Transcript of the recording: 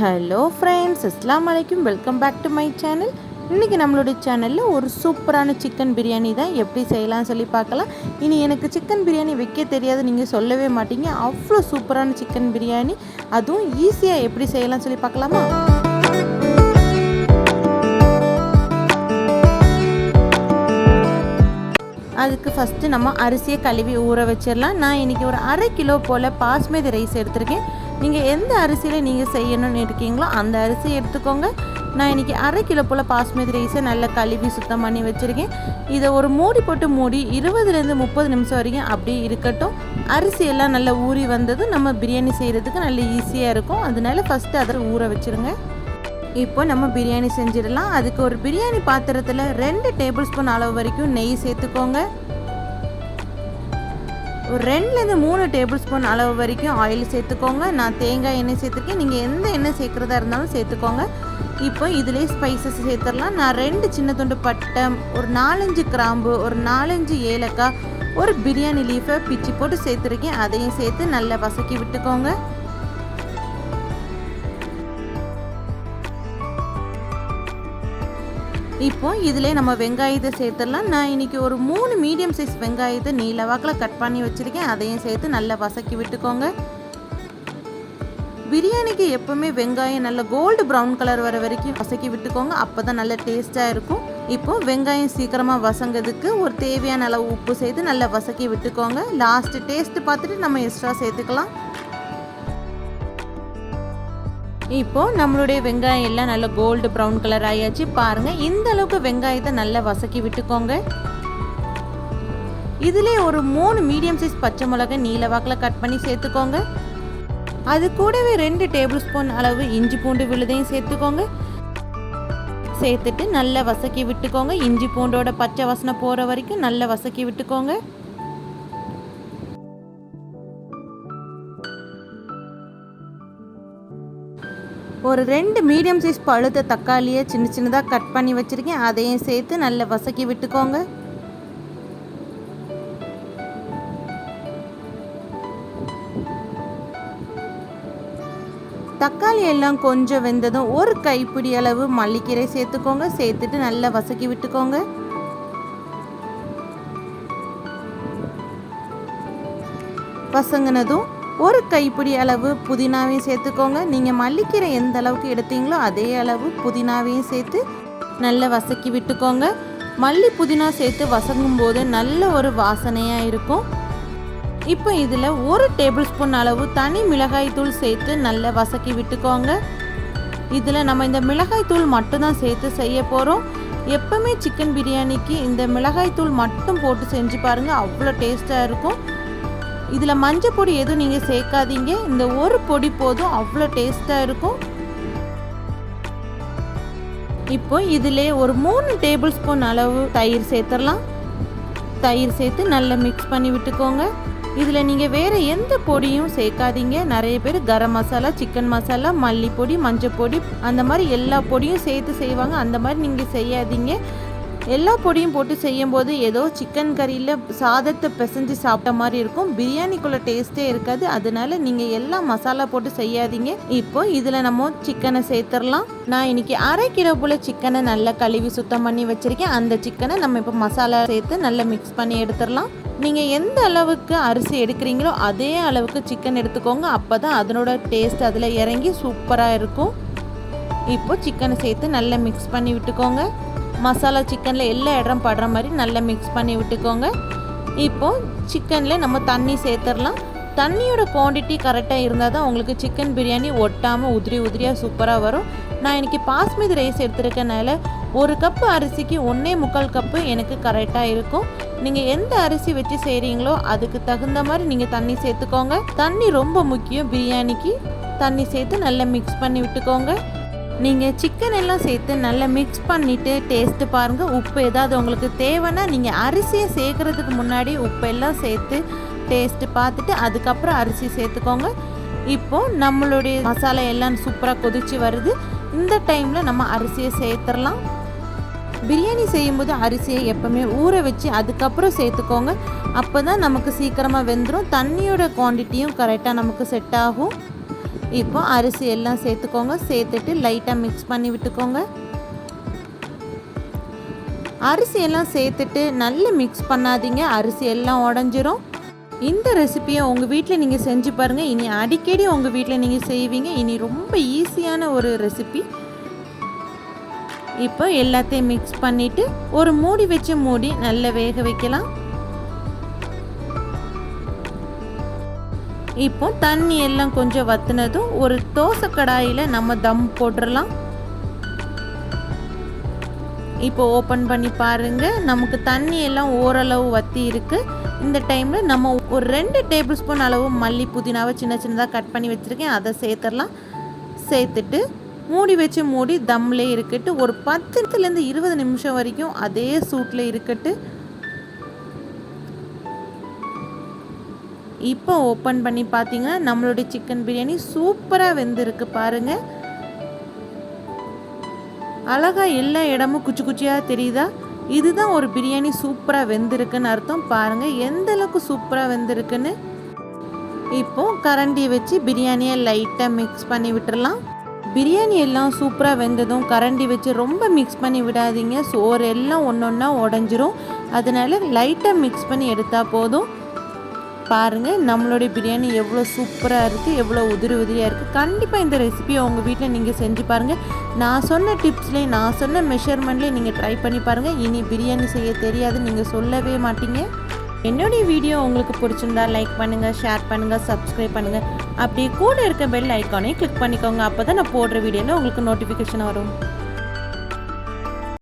Hello friends அஸ்லாம் வலைக்கும் welcome back to my channel இன்றைக்கி நம்மளுடைய சேனலில் ஒரு சூப்பரான சிக்கன் பிரியாணி தான் எப்படி செய்யலாம் சொல்லி பார்க்கலாம். இனி எனக்கு சிக்கன் பிரியாணி வைக்க தெரியாது. நீங்கள் சொல்லவே மாட்டீங்க. அவ்வளோ சூப்பரான சிக்கன் பிரியாணி அதுவும் ஈஸியாக எப்படி செய்யலாம் சொல்லி பார்க்கலாமா? அதுக்கு ஃபஸ்ட்டு நம்ம அரிசியை கழுவி ஊற வச்சிடலாம். நான் இன்றைக்கி ஒரு அரை கிலோ போல் பாஸ்மதி ரைஸ் எடுத்திருக்கேன். நீங்கள் எந்த அரிசியில் நீங்கள் செய்யணும்னு இருக்கீங்களோ அந்த அரிசி எடுத்துக்கோங்க. நான் இன்றைக்கி அரை கிலோ போல் பாஸ்மதி ரைஸை நல்லா கழுவி சுத்தம் பண்ணி வச்சுருக்கேன். இதை ஒரு மூடி போட்டு மூடி இருபதுலேருந்து முப்பது நிமிஷம் வரைக்கும் அப்படியே இருக்கட்டும். அரிசி எல்லாம் நல்லா ஊறி வந்தது நம்ம பிரியாணி செய்கிறதுக்கு நல்ல ஈஸியாக இருக்கும். அதனால ஃபஸ்ட்டு அதை ஊற வச்சுருங்க. இப்போ நம்ம பிரியாணி செஞ்சிடலாம். அதுக்கு ஒரு பிரியாணி பாத்திரத்தில் ரெண்டு டேபிள் ஸ்பூன் அளவு வரைக்கும் நெய் சேர்த்துக்கோங்க. ஒரு ரெண்டுலேருந்து மூணு டேபிள் ஸ்பூன் அளவு வரைக்கும் ஆயில் சேர்த்துக்கோங்க. நான் தேங்காய் எண்ணெய் சேர்த்துருக்கேன். நீங்கள் எந்த எண்ணெய் சேர்க்குறதா இருந்தாலும் சேர்த்துக்கோங்க. இப்போ இதிலே ஸ்பைசஸ் சேர்த்துடலாம். நான் ரெண்டு சின்ன துண்டு பட்டை ஒரு நாலஞ்சு கிராம்பு ஒரு நாலஞ்சு ஏலக்காய் ஒரு பிரியாணி லீஃபை பிச்சு போட்டு சேர்த்துருக்கேன். அதையும் சேர்த்து நல்லா வசக்கி விட்டுக்கோங்க. இப்போ இதில் நம்ம வெங்காயத்தை சேர்த்துடலாம். நான் இன்றைக்கி ஒரு மூணு மீடியம் சைஸ் வெங்காயத்தை நீல வாக்கில் கட் பண்ணி வச்சுருக்கேன். அதையும் சேர்த்து நல்லா வசக்கி விட்டுக்கோங்க. பிரியாணிக்கு எப்போவுமே வெங்காயம் நல்ல கோல்டு ப்ரௌன் கலர் வர வரைக்கும் வசக்கி விட்டுக்கோங்க. அப்போ தான் நல்ல டேஸ்ட்டாக இருக்கும். இப்போ வெங்காயம் சீக்கிரமாக வசங்கிறதுக்கு ஒரு தேவையான அளவு உப்பு சேர்த்து நல்லா வசக்கி விட்டுக்கோங்க. லாஸ்ட்டு டேஸ்ட்டு பார்த்துட்டு நம்ம எக்ஸ்ட்ரா சேர்த்துக்கலாம். இப்போ நம்மளுடைய வெங்காயம் எல்லாம் நல்ல கோல்டு ப்ரௌன் கலர் ஆயாச்சு. பாருங்கள் இந்த அளவுக்கு வெங்காயத்தை நல்லா வசக்கி விட்டுக்கோங்க. இதிலே ஒரு மூணு மீடியம் சைஸ் பச்சை மிளகாய் நீல வாக்கில் கட் பண்ணி சேர்த்துக்கோங்க. அது கூடவே ரெண்டு டேபிள் ஸ்பூன் அளவு இஞ்சி பூண்டு விழுதையும் சேர்த்துக்கோங்க. சேர்த்துட்டு நல்லா வசக்கி விட்டுக்கோங்க. இஞ்சி பூண்டோட பச்சை வாசனை போகிற வரைக்கும் நல்லா வசக்கி விட்டுக்கோங்க. ஒரு ரெண்டு மீடியம் சைஸ் பழுத்த தக்காளியை சின்ன சின்னதாக கட் பண்ணி வச்சுருக்கேன். அதையும் சேர்த்து நல்லா வசக்கி விட்டுக்கோங்க. தக்காளி எல்லாம் கொஞ்சம் வெந்ததும் ஒரு கைப்பிடி அளவு மல்லிக்கீரை சேர்த்துக்கோங்க. சேர்த்துட்டு நல்லா வசக்கி விட்டுக்கோங்க. வசங்கினதும் ஒரு கைப்பிடி அளவு புதினாவையும் சேர்த்துக்கோங்க. நீங்கள் மல்லிக்கீரை எந்த அளவுக்கு எடுத்தீங்களோ அதே அளவு புதினாவையும் சேர்த்து நல்லா வசக்கி விட்டுக்கோங்க. மல்லி புதினா சேர்த்து வசங்கும் போது நல்ல ஒரு வாசனையாக இருக்கும். இப்போ இதில் ஒரு டேபிள் ஸ்பூன் அளவு தனி மிளகாய் தூள் சேர்த்து நல்லா வசக்கி விட்டுக்கோங்க. இதில் நம்ம இந்த மிளகாய் தூள் மட்டும்தான் சேர்த்து செய்ய போகிறோம் எப்பவுமே சிக்கன் பிரியாணிக்கு இந்த மிளகாய் தூள் மட்டும் போட்டு செஞ்சு பாருங்கள் அவ்வளோ டேஸ்ட்டாக இருக்கும். இதில் மஞ்சள் பொடி எதுவும் நீங்கள் சேர்க்காதீங்க. இந்த ஒரு பொடி போதும் அவ்வளோ டேஸ்ட்டாக இருக்கும். இப்போ இதிலே ஒரு மூணு டேபிள் ஸ்பூன் அளவு தயிர் சேர்த்துடலாம். தயிர் சேர்த்து நல்லா மிக்ஸ் பண்ணி விட்டுக்கோங்க. இதில் நீங்கள் வேறு எந்த பொடியும் சேர்க்காதீங்க. நிறைய பேர் கரம் மசாலா சிக்கன் மசாலா மல்லிப்பொடி மஞ்சள் பொடி அந்த மாதிரி எல்லா பொடியும் சேர்த்து செய்வாங்க. அந்த மாதிரி நீங்கள் செய்யாதீங்க. எல்லா பொடியும் போட்டு செய்யும்போது ஏதோ சிக்கன் கறியில் சாதத்தை பிசைஞ்சு சாப்பிட்ட மாதிரி இருக்கும். பிரியாணிக்குள்ள டேஸ்ட்டே இருக்காது. அதனால நீங்கள் எல்லா மசாலா போட்டு செய்யாதீங்க. இப்போ இதில் நம்ம சிக்கனை சேர்த்துடலாம். நான் இன்னைக்கு அரை கிலோ போல் சிக்கனை நல்லா கழுவி சுத்தம் பண்ணி வச்சுருக்கேன். அந்த சிக்கனை நம்ம இப்போ மசாலா சேர்த்து நல்லா மிக்ஸ் பண்ணி எடுத்துடலாம். நீங்கள் எந்த அளவுக்கு அரிசி எடுக்கிறீங்களோ அதே அளவுக்கு சிக்கன் எடுத்துக்கோங்க. அப்போ தான் அதனோட டேஸ்ட் அதில் இறங்கி சூப்பராக இருக்கும். இப்போ சிக்கனை சேர்த்து நல்லா மிக்ஸ் பண்ணி விட்டுக்கோங்க. மசாலா சிக்கனில் எல்லா இடம் படுற மாதிரி நல்லா மிக்ஸ் பண்ணி விட்டுக்கோங்க. இப்போது சிக்கனில் நம்ம தண்ணி சேர்த்துடலாம். தண்ணியோட குவான்டிட்டி கரெக்டாக இருந்தால் தான் உங்களுக்கு சிக்கன் பிரியாணி ஒட்டாமல் உதிரி உதிரியாக சூப்பராக வரும். நான் இன்றைக்கி பாஸ்மதி ரைஸ் எடுத்துருக்கனால ஒரு கப்பு அரிசிக்கு ஒன்றே முக்கால் கப்பு எனக்கு கரெக்டாக இருக்கும். நீங்கள் எந்த அரிசி வச்சு செய்கிறீங்களோ அதுக்கு தகுந்த மாதிரி நீங்கள் தண்ணி சேர்த்துக்கோங்க. தண்ணி ரொம்ப முக்கியம் பிரியாணிக்கு. தண்ணி சேர்த்து நல்லா மிக்ஸ் பண்ணி விட்டுக்கோங்க. நீங்கள் சிக்கன் எல்லாம் சேர்த்து நல்லா மிக்ஸ் பண்ணிவிட்டு டேஸ்ட்டு பாருங்கள் உப்பு ஏதாவது உங்களுக்கு தேவைன்னா நீங்கள் அரிசியை சேர்க்குறதுக்கு முன்னாடி உப்பெல்லாம் சேர்த்து டேஸ்ட்டு பார்த்துட்டு அதுக்கப்புறம் அரிசி சேர்த்துக்கோங்க. இப்போது நம்மளுடைய மசாலா எல்லாம் சூப்பராக கொதிச்சு வருது. இந்த டைமில் நம்ம அரிசியை சேர்த்துடலாம். பிரியாணி செய்யும்போது அரிசியை எப்போவுமே ஊற வச்சு அதுக்கப்புறம் சேர்த்துக்கோங்க. அப்போ தான் நமக்கு சீக்கிரமாக வெந்துடும் தண்ணியோட குவான்டிட்டியும் கரெக்டாக நமக்கு செட் ஆகும். இப்போ அரிசி எல்லாம் சேர்த்துக்கோங்க. சேர்த்துட்டு லைட்டாக மிக்ஸ் பண்ணி விட்டுக்கோங்க. அரிசி எல்லாம் சேர்த்துட்டு நல்லா மிக்ஸ் பண்ணாதீங்க. அரிசி எல்லாம் உடஞ்சிரும். இந்த ரெசிபியை உங்கள் வீட்டில் நீங்கள் செஞ்சு பாருங்கள் இனி அடிக்கடி உங்கள் வீட்டில் நீங்கள் செய்வீங்க. இனி ரொம்ப ஈஸியான ஒரு ரெசிபி இப்போ எல்லாத்தையும் மிக்ஸ் பண்ணிவிட்டு ஒரு மூடி வச்சு மூடி நல்லா வேக வைக்கலாம். இப்போ தண்ணி எல்லாம் கொஞ்சம் வத்துனதும் ஒரு தோசை கடாயில் நம்ம தம் போட்டுடலாம் இப்போ ஓப்பன் பண்ணி பாருங்க. நமக்கு தண்ணி எல்லாம் ஓரளவு வத்தி இருக்கு. இந்த டைமில் நம்ம ஒரு ரெண்டு டேபிள் ஸ்பூன் அளவு மல்லி புதினாவை சின்ன சின்னதாக கட் பண்ணி வச்சுருக்கேன். அதை சேர்த்துடலாம். சேர்த்துட்டு மூடி வச்சு மூடி தம்லே இருக்கட்டு. ஒரு பத்துலேருந்து இருபது நிமிஷம் வரைக்கும் அதே சூட்டில் இருக்கட்டு. இப்போ ஓப்பன் பண்ணி பார்த்தீங்கன்னா நம்மளுடைய சிக்கன் பிரியாணி சூப்பராக வெந்திருக்கு பாருங்கள் அழகாக எல்லா இடமும் குச்சி குச்சியாக தெரியுதா? இதுதான் ஒரு பிரியாணி சூப்பராக வெந்திருக்குன்னு அர்த்தம். பாருங்கள் எந்த அளவுக்கு சூப்பராக வெந்திருக்குன்னு. இப்போ கரண்டியை வச்சு பிரியாணியை லைட்டாக மிக்ஸ் பண்ணி விட்டுடலாம் பிரியாணி எல்லாம் சூப்பராக வெந்ததும் கரண்டி வச்சு ரொம்ப மிக்ஸ் பண்ணி விடாதீங்க. சோறு எல்லாம் ஒன்று ஒன்றா உடஞ்சிரும். அதனால லைட்டாக மிக்ஸ் பண்ணி எடுத்தால் போதும். பாருங்கள் நம்மளுடைய பிரியாணி எவ்வளோ சூப்பராக இருக்குது எவ்வளோ உதிரி உதிரியாக இருக்குது கண்டிப்பாக இந்த ரெசிபியை உங்கள் வீட்டில் நீங்கள் செஞ்சு பாருங்கள் நான் சொன்ன டிப்ஸ்லேயும் நான் சொன்ன மெஷர்மெண்ட்லேயே நீங்கள் ட்ரை பண்ணி பாருங்கள் இனி பிரியாணி செய்ய தெரியாது நீங்கள் சொல்லவே மாட்டீங்க. என்னுடைய வீடியோ உங்களுக்கு பிடிச்சிருந்தா லைக் பண்ணுங்கள் ஷேர் பண்ணுங்கள் சப்ஸ்கிரைப் பண்ணுங்கள் அப்படியே கூட இருக்க பெல் ஐக்கானையும் கிளிக் பண்ணிக்கோங்க. அப்போ தான் நான் போடுற வீடியோவில் உங்களுக்கு நோட்டிஃபிகேஷன் வரும்.